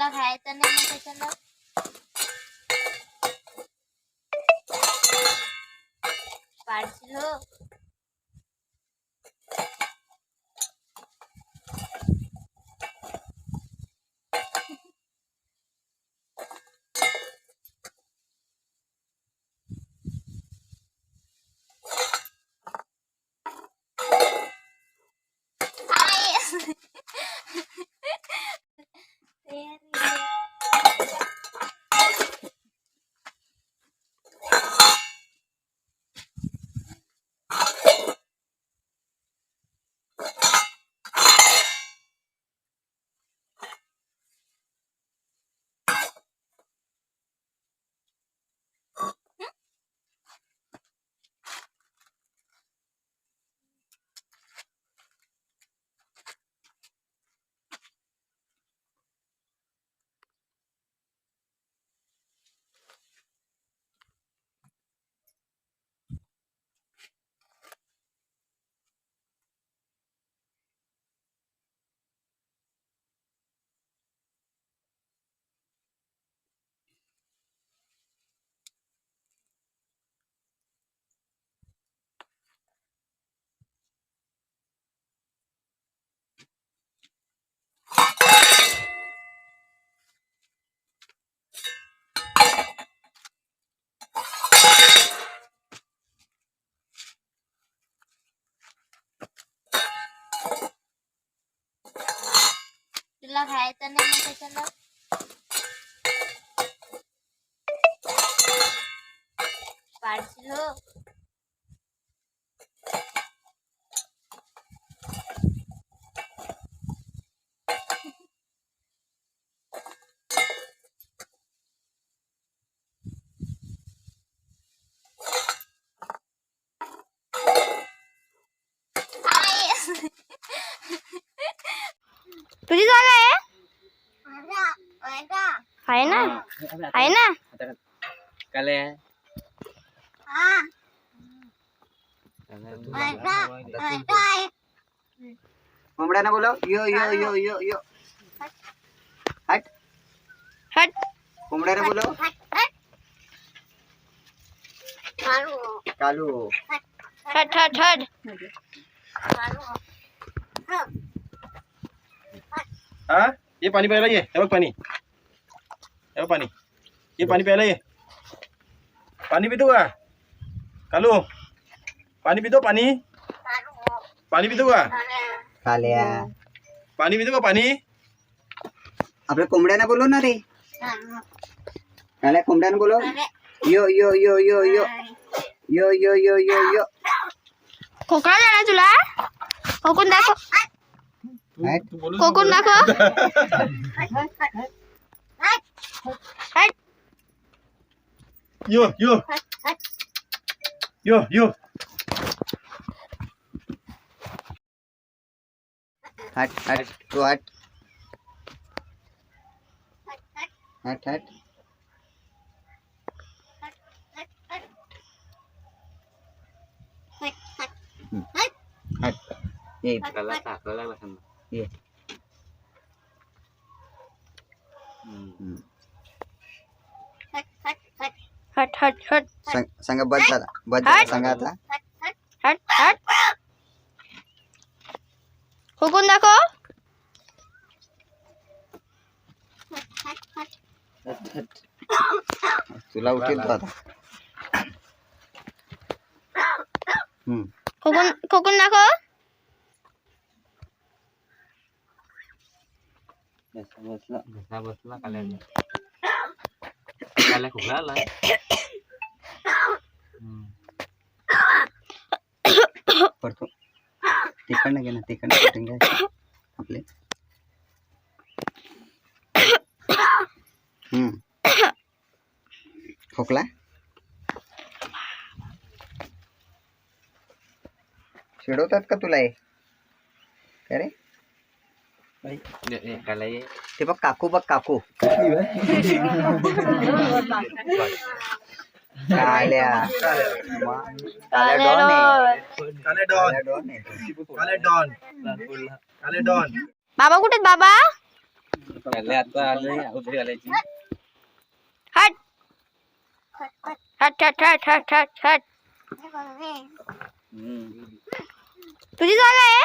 ఇలా రాయితేనే ఏమవుతుందో పడిచిలో ఇలా కాయతనే పెట్టండి పార్సలు आहे ना? आहे ना? काले. कोंबड्यानं बोलव. यो यो यो यो यो. हट. हट. कोंबड्यानं बोलव. कालू. हट हट हट. हा? ये पाणी प्यायला ये. हे बघ पाणी. हे पाणी ये पाणी प्यायला ये पाणी पितो का कालू पाणी पितो पाणी पाणी पितो का काल्या पाणी पितो का पाणी आपल्या कोंबड्यानं बोलव ना रे काल्या कोंबड्यानं बोलव यो यो यो यो यो यो यो यो यो यो खोकला झाला तुला खोकून दाखव खोकून नको. दाखव Yo, yo. Yo, yo. Hut, hut, go hut. Hut, hut. Hmm. Hut. Ye. Kalau tak, kalau lah sama. Ye. Hmm. hmm. हट हट हट. संग- संग बस झाला बस झाला. सांगा आता. हट हट. खोकून दाखव. तुला उठेल तो आता. हम्म. खोकून खोकून दाखव. बसला घसा बसला काल्याला खोकला आला हम्म. तिकडनं घे ना तिकडनं कुठून घ्यायचं आपले हम्म खोकला चिडवतात का तुला हे Đấy. Nè, nè, cái lấy Thì bác cà cô, bác cà cô. Kalea. Caledon. Caledon. Caledon. Caledon. बाबा कुठे आहेत बाबा आले आता आले उभे आल्याची हट हट हट हट हट हट हट तुझी जागा आहे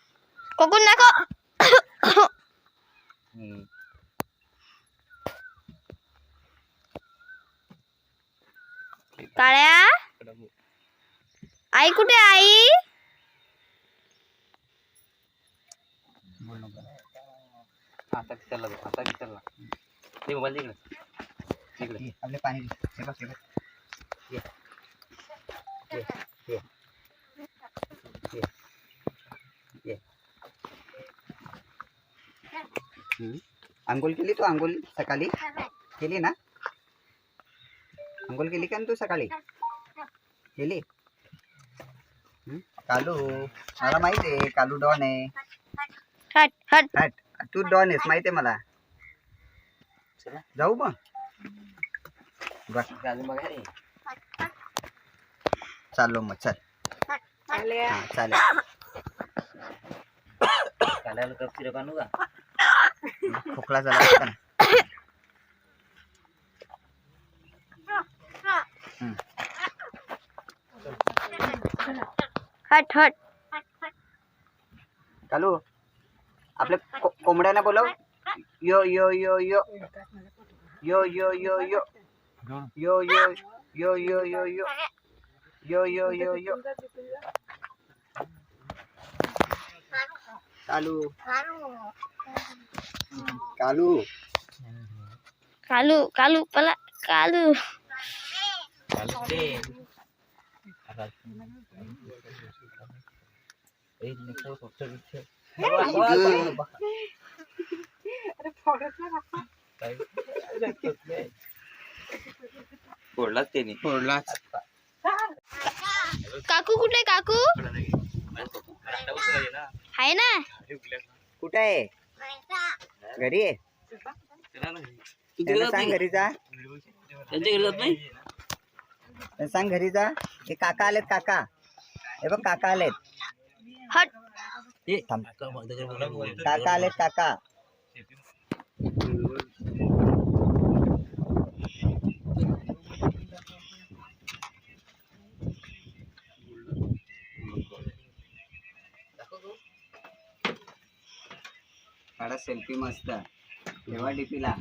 കൊക്കും നാക്കോ काळ्या आई कुठे आई आता चला आता चला ते मोबाईल तिकडे तिकडे आपले पाणी आंघोळ केली तू आंघोळ सकाळी? केली ना? आंघोळ केली का न तू सकाळी? केली? कालू मला माहिती आहे कालू डॉन आहे. हट हट. हट. तू डॉन आहेस माहिती आहे मला. चला. जाऊ मग. चाललो मग चल. हा चालेल. काल्याला कप सिरप आणू का? खोकला झाला होता ना. हट हट चालू आपल्या को- कोंबड्यांना बोलव यो यो यो यो यो यो यो यो यो यो यो यो यो यो यो यो यो यो कालू Kalu. Kalu, kalu, pala, kalu. Kalu deh. Ini kok kotor itu. फोडलाच त्याने फोडलाच काकू कुठे काकू आहे ना घरी आहे त्यांना सांग घरी जा. त्यांच्या घरी जात नाही? त्यांना सांग घरी जा. हे काका आलेत काका. हे बघ काका आलेत. हट. थांब. काका आलेत काका. सेल्फी मस्त. ठेवा डीपीला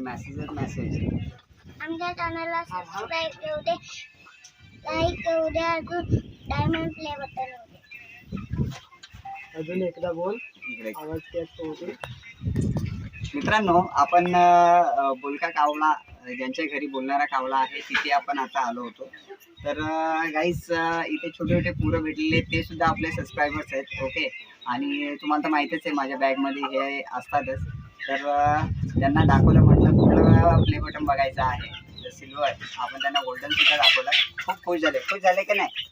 मेसेजच मेसेज आमच्या चॅनलला सबस्क्राईब करू दे. लाईक करू दे. अजून डायमंड प्ले बटन अजून एकदा बोल. मित्रांनो आपण बोलका कावळा ज्यांच्या घरी बोलणारा कावळा आहे तिथे आपण आता आलो होतो. तर गाईस इथे छोटे छोटे पुरं भेटलेले ते सुद्धा आपले सबस्क्रायबर्स आहेत ओके आणि तुम्हाला तर माहितीच आहे माझ्या बॅगमध्ये हे असतातच. तर त्यांना दाखवलं म्हटलं कुठलं प्ले बटन बघायचं आहे तर सिल्वर आपण त्यांना गोल्डन सुद्धा दाखवलं. खूप खुश झाले. खुश झाले की नाही?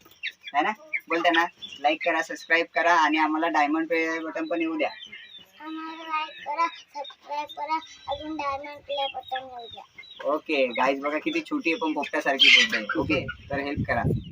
है ना? बोल त्यांना लाईक करा सबस्क्राईब करा आणि आम्हाला डायमंड पे बटन पण येऊ द्या. आम्हाला लाईक करा सबस्क्राईब करा अजून डायमंड प्ले बटन येऊ द्या. ओके गाईज बघा किती छोटी आहे पण पोपट्यासारखी बोलते ओके तर हेल्प करा.